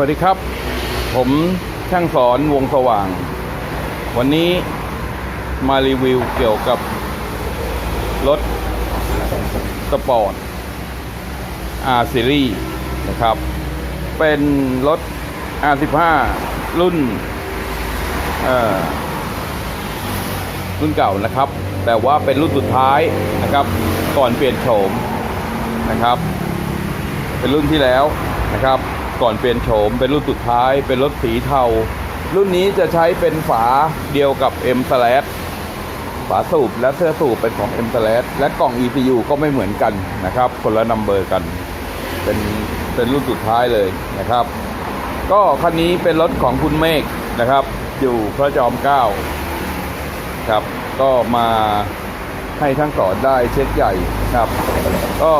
วัสดีครับ ผมช่างสอนวงสว่าง วันนี้มารีวิวเกี่ยวกับ รถสปอร์ต R Series นะครับ เป็นรถ R15 รุ่นเอ่อรุ่นเก่านะครับ แต่ว่าเป็นรุ่นสุดท้ายนะครับ ก่อนเปลี่ยนโฉมนะครับ เป็นรุ่นที่แล้วนะครับ ก่อนเปลี่ยนโฉมเป็นรุ่นสุดท้าย เป็นรถสีเทา รุ่นนี้จะใช้เป็นฝาเดียวกับ M s l a s ฝาสูบและเสื้อสูบเป็นของ M s l a s และกล่อง ECU ก็ไม่เหมือนกันนะครับ คนละนัมเบอร์กัน เป็นเป็นรุ่นสุดท้ายเลยนะครับ ก็คันนี้เป็นรถของคุณเมฆนะครับ อยู่พระจอมเกล้าครับ ก็มาให้ทั้งสอนได้เช็คใหญ่ครับ ก็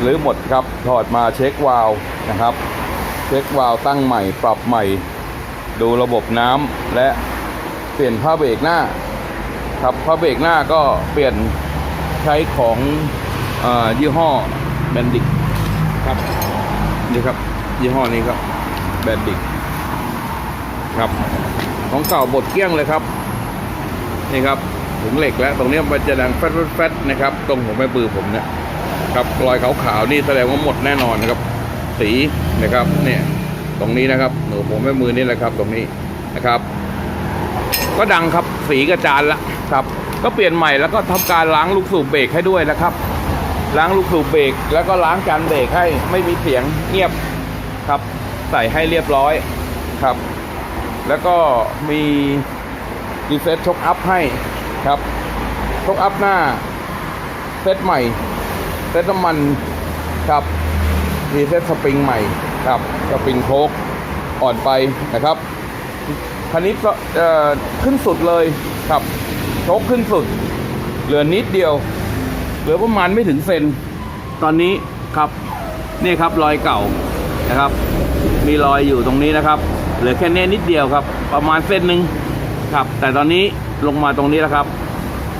หรือหมดครับถอดมาเช็ควาล์วนะครับ เช็ควาล์วตั้งใหม่ ปรับใหม่ ดูระบบน้ำและเปลี่ยนผ้าเบรกหน้า ครับผ้าเบรกหน้าก็เปลี่ยนใช้ของอยี่ห้อแบนดิกครับนี่ครับยี่ห้อนี้ครับแบนดิกครับ ของเก่าบดเกลี้ยงเลยครับนี่ครับถุงเหล็กแล้ว ตรงนี้มันจะดังแฟดแฟดแฟดนะครับ ตรงหัวแม่ปือผมเนี่ยครับรอยขาวๆนี่แสดงว่าหมดแน่นอนนะครับ สีนะครับเนี่ยตรงนี้นะครับหนูผมแม่มือนี่แหละครับ ตรงนี้นะครับ ก็ดังครับสีกระจานละครับ ก็เปลี่ยนใหม่แล้วก็ทำการล้างลูกสูบเบรกให้ด้วยนะครับ ล้างลูกสูบเบรกแล้วก็ล้างจานเบรกให้ไม่มีเสียงเงียบครับ ใส่ให้เรียบร้อยครับ แล้วก็มีรีเซ็ตช็อคอัพให้ครับช็อคอัพหน้าเซตใหม่เซตน้ำมันครับ รีเซ็ตสปริงใหม่ครับสปริงโคกอ่อนไปนะครับคันนี้ขึ้นสุดเลยครับโชคขึ้นสุด เหลือนิดเดียว เหลือประมาณไม่ถึงเซนตอนนี้ครับนี่ครับรอยเก่านะครับ มีรอยอยู่ตรงนี้นะครับ เหลือแค่นี้นิดเดียวครับ ประมาณเส้นหนึ่งครับ แต่ตอนนี้ลงมาตรงนี้แล้วครับ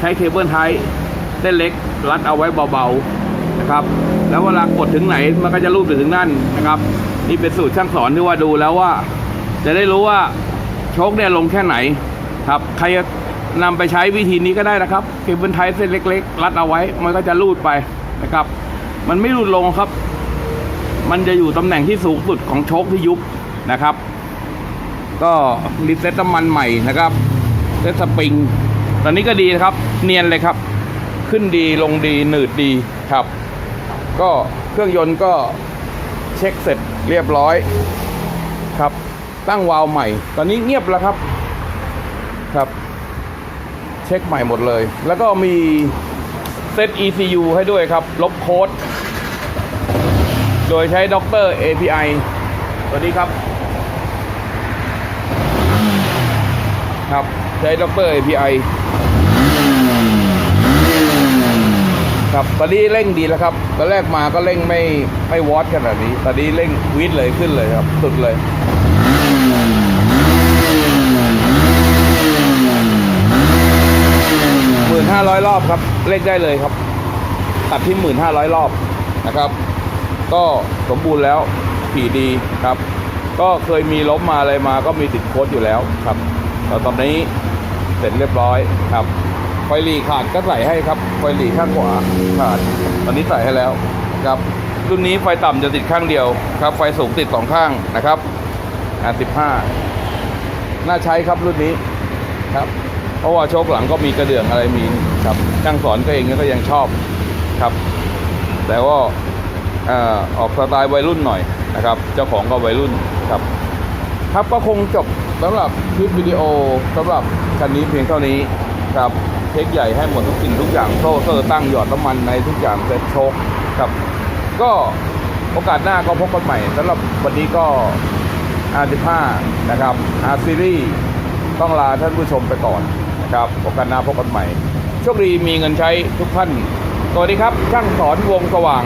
ใช้เคเบิลไทยเส้นเล็กรัดเอาไว้เบาๆ นะครับ แล้วเวลากดถึงไหนมันก็จะรูปไปถึงนั่นนะครับ นี่เป็นสูตรช่างสอนที่ว่าดูแล้วว่า จะได้รู้ว่าโชคเนี่ยลงแค่ไหนครับ ใครจะนำไปใช้วิธีนี้ก็ได้นะครับเคเบิลไทยเส้นเล็ก ๆ รัดเอาไว้มันก็จะรูดไปนะครับ มันไม่รูดลงครับ มันจะอยู่ตำแหน่งที่สูงสุดของโชคที่ยุบนะครับ ก็รีเซ็ตน้ำมันใหม่นะครับเซ็ตสปริง ตอนนี้ก็ดีนะครับ เนียนเลยครับ ขึ้นดีลงดีหนืดดีครับ ก็เครื่องยนต์ก็เช็คเสร็จเรียบร้อยครับ ตั้งวาล์วใหม่ ตอนนี้เงียบแล้วครับครับ เช็คใหม่หมดเลย แล้วก็มีเซต ECU ให้ด้วยครับ ลบโค้ด โดยใช้ด็อกเตอร์ API สวัสดีครับ ครับ ใช้ด็อกเตอร์ API ครับ ตอนนี้เร่งดีแล้วครับ ตอนแรกมาก็เร่งไม่ไม่วอตขนาดนี้ ตอนนี้เร่งวิดเลยขึ้นเลยครับ สุดเลยหมื่นห้าร้อยรอบครับ เร่งได้เลยครับ ตัดที่หมื่นห้าร้อยรอบนะครับ ก็สมบูรณ์แล้วขี่ดีครับ ก็เคยมีล้มมาอะไรมาก็มีติดโค้ดอยู่แล้วครับแต่ตอนนี้เสร็จเรียบร้อยครับ ไฟหลีขาดก็ใส่ให้ครับ ไฟหลีข้างขวาขาดตอนนี้ใส่ให้แล้วครับรุ่นนี้ไฟต่ำจะติดข้างเดียวครับ ไฟสูงติดสองข้างนะครับอ่าสิบห้าน่าใช้ครับรุ่นนี้ครับ เพราะว่าโชคหลังก็มีกระเดื่องอะไรมีครับช่างสอนก็เองก็ยังชอบครับ แต่ว่าอออกสไตล์วัยรุ่นหน่อยนะครับ เจ้าของก็วัยรุ่นครับ ครับก็คงจบสำหรับคลิปวิดีโอสำหรับคันนี้เพียงเท่านี้ ครับเทคใหญ่ให้หมดทุกสิ่งทุกอย่างโซ่เซอร์ตั้งหยอดน้ำมันในทุกอย่างเซ็ตโชคครับ ก็โอกาสหน้าก็พบกันใหม่สำหรับวันนี้ก็ R15 นะครับ R Series ต้องลาท่านผู้ชมไปก่อนนะครับโอกาสหน้าพบกันใหม่โชคดีมีเงินใช้ทุกท่านสวัสดีครับช่างสอนวงสว่าง